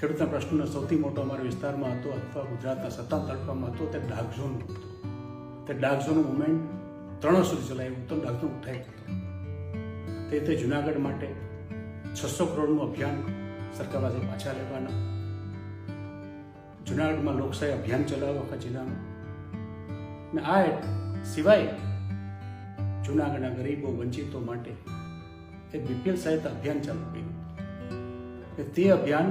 ખેડૂતના પ્રશ્નનો સૌથી મોટો અમારા વિસ્તારમાં હતો અથવા ગુજરાતના સત્તાવન તાલુકામાં હતો, તે ડાર્ક ઝોન હતો. તે ડાર્ક ઝોન મુવમેન્ટ ત્રણ સુધી ચલાવ્યું તો ડાર્ક ઝોન ઉઠાઈ ગયો તે તે જુનાગઢ માટે છસો કરોડનું અભિયાન સરકાર પાસે પાછા લેવાના. જુનાગઢમાં લોકશાહી અભિયાન ચલાવવા આખા જિલ્લામાં ને આ સિવાય જુનાગઢના ગરીબો વંચિતો માટે એ બીપીએલ સહાયતા અભિયાન ચાલુ કર્યું. તે અભિયાન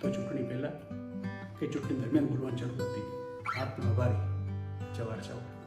તો ચૂંટણી પહેલાં કે ચૂંટણી દરમિયાન બોલવાની જરૂર હતી આપનો આભારી જવાર ચાવડા